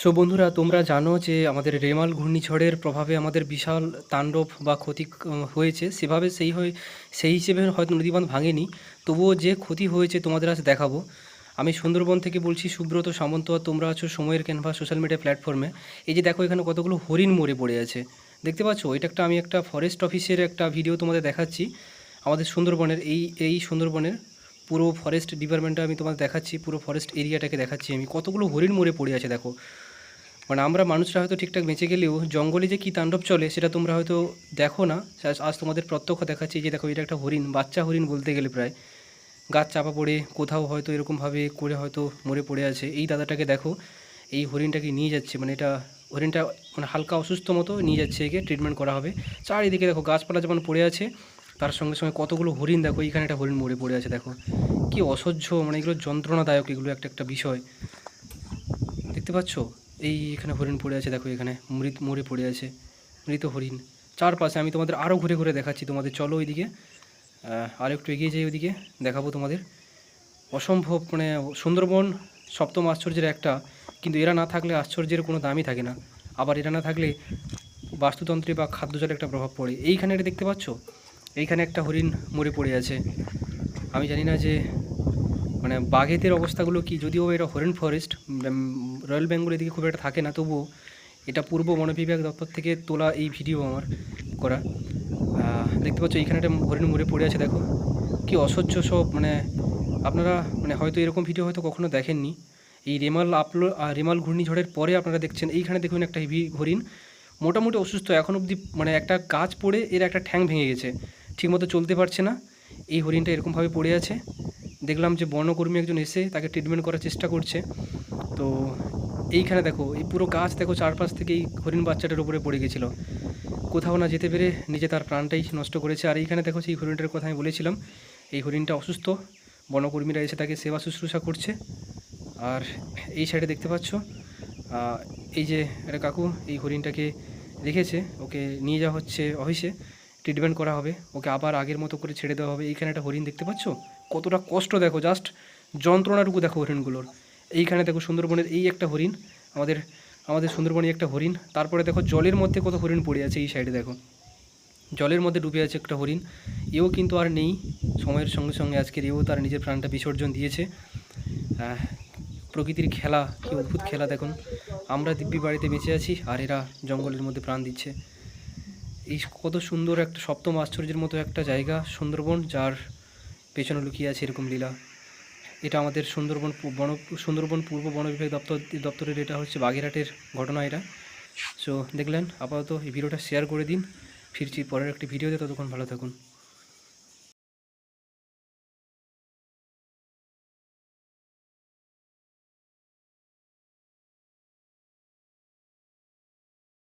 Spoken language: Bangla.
সো বন্ধুরা, তোমরা জানো যে আমাদের রেমাল ঘূর্ণিঝড়ের প্রভাবে আমাদের বিশাল তাণ্ডব বা ক্ষতি হয়েছে। সেভাবে সেই হয়ে, সেই হিসেবে হয়তো নদীবাঁধ ভাঙেনি। তবুও যে ক্ষতি হয়েছে তোমাদের আজ দেখাবো। আমি সুন্দরবন থেকে বলছি, সুব্রত সামন্ত তোমরা আছো সময়ের ক্যানভা সোশ্যাল মিডিয়া প্ল্যাটফর্মে এই যে দেখো, এখানে কতগুলো হরিণ মরে পড়ে আছে। দেখতে পাচ্ছ? এটা একটা, আমি একটা ফরেস্ট অফিসের একটা ভিডিও তোমাদের দেখাচ্ছি। আমাদের সুন্দরবনের, এই এই সুন্দরবনের পুরো ফরেস্ট ডিপার্টমেন্টটা আমি তোমাদের দেখাচ্ছি, পুরো ফরেস্ট এরিয়াটাকে দেখাচ্ছি আমি। কতগুলো হরিণ মরে পড়ে আছে দেখো। মানে আমরা মানুষরা হয়তো ঠিকঠাক বেঁচে গেলেও জঙ্গলে যে কী তাণ্ডব চলে সেটা তোমরা হয়তো দেখো না। আজ- তোমাদের প্রত্যক্ষ দেখাচ্ছি যে দেখো এটা একটা হরিণ, বাচ্চা হরিণ বলতে গেলে প্রায়। গাছ চাপা পড়ে, কোথাও হয়তো এরকমভাবে করে হয়তো মরে পড়ে আছে। এই দাদাটাকে দেখো, এই হরিণটাকে নিয়ে যাচ্ছে। মানে এটা হরিণটা মানে হালকা অসুস্থ মতো নিয়ে যাচ্ছে একে ট্রিটমেন্ট করা হবে। চারিদিকে দেখো গাছপালা যেমন পড়ে আছে, তার সঙ্গে সঙ্গে কতগুলো হরিণ দেখো, এইখানে একটা হরিণ মরে পড়ে আছে দেখো। কি অসহ্য মানে এগুলো যন্ত্রণাদায়ক এগুলো একটা একটা বিষয়। দেখতে পাচ্ছ? এই এখানে হরিণ পড়ে আছে, দেখো এখানে মৃত মরে পড়ে আছে, মৃত হরিণ। চারপাশে আমি তোমাদের আরও ঘুরে ঘুরে দেখাচ্ছি, তোমাদের চলো ওইদিকে। আর একটু এগিয়ে যাই ওইদিকে, দেখাবো তোমাদের। অসম্ভব মানে সুন্দরবন সপ্তম আশ্চর্যের একটা, কিন্তু এরা না থাকলে আশ্চর্যের কোনো দামই থাকে না। আবার এরা না থাকলে বাস্তুতন্ত্রে বা খাদ্যজলে একটা প্রভাব পড়ে। এইখানে এটা দেখতে পাচ্ছ? এইখানে একটা হরিণ মরে পড়ে আছে। আমি জানি না যে মানে বাঘেদের অবস্থাগুলো কি? যদিও এটা হরেন ফরেস্ট রয়্যাল বেঙ্গল এদিকে খুব একটা থাকে না, তবুও এটা পূর্ব বন বিভাগ দপ্তর থেকে তোলা এই ভিডিও আমার করা। দেখতে পাচ্ছ এখানে একটা হরিণ মরে পড়ে আছে, দেখো। কি অসহ্য সব মানে আপনারা মানে হয়তো এরকম ভিডিও হয়তো কখনো দেখেননি। এই রেমাল আপলো রেমাল ঘূর্ণিঝড়ের পরে আপনারা দেখছেন, এইখানে দেখুন একটা হেভি হরিণ, মোটামুটি অসুস্থ। এখন অবধি মানে একটা গাছ পড়ে, এর একটা ঠ্যাং ভেঙে গেছে। ঠিকমতো চলতে পারছে না। এই হরিণটা এরকমভাবে পড়ে আছে। দেখলাম যে বনকর্মী একজন এসে তাকে ট্রিটমেন্ট করার চেষ্টা করছে। তো এইখানে দেখো, এই পুরো গাছ দেখো চারপাশ থেকে এই হরিণ বাচ্চাটার উপরে পড়ে গেছিল। কোথাও না যেতে পেরে নিজে তার প্রাণটাই নষ্ট করেছে। আর এইখানে দেখো সেই হরিণটার কথা আমি বলেছিলাম, এই হরিণটা অসুস্থ। বনকর্মীরা এসে তাকে সেবা শুশ্রূষা করছে। আর এই সাইডে দেখতে পাচ্ছ এই যে একটা কাকু এই হরিণটাকে রেখেছে, ওকে নিয়ে যাওয়া হচ্ছে অফিসে। ট্রিটমেন্ট করা হবে, ওকে আবার আগের মতো করে ছেড়ে দেওয়া হবে। এইখানে একটা হরিণ দেখতে পাচ্ছ? কতটা কষ্ট দেখো জাস্ট যন্ত্রণাটুকু দেখো হরিণগুলোর। এইখানে দেখো সুন্দরবনের এই একটা হরিণ, আমাদের আমাদের সুন্দরবনে একটা হরিণ। তারপরে দেখো জলের মধ্যে কত হরিণ পড়ে আছে এই সাইডে দেখো। জলের মধ্যে ডুবে আছে একটা হরিণ। এও কিন্তু আর নেই। সময়ের সঙ্গে সঙ্গে আজকের এও তার নিজের প্রাণটা বিসর্জন দিয়েছে। প্রকৃতির খেলা, কি অদ্ভুত খেলা দেখুন। আমরা দিব্যি বাড়িতে বেঁচে আছি আর এরা জঙ্গলের মধ্যে প্রাণ দিচ্ছে। এই কত সুন্দর একটা সপ্তম আশ্চর্যের মতো একটা জায়গা, সুন্দরবন, যার পেছনে লুকিয়ে আছে এরকম লীলা। এটা আমাদের সুন্দরবন বন সুন্দরবন পূর্ব বন বিভাগ দপ্তর দপ্তরের এটা হচ্ছে বাগেরহাটের ঘটনা এটা। সো দেখলেন, আপাতত এই ভিডিওটা শেয়ার করে দিন। ফিরছি পরের একটি ভিডিওতে, ততক্ষণ ভালো থাকুন।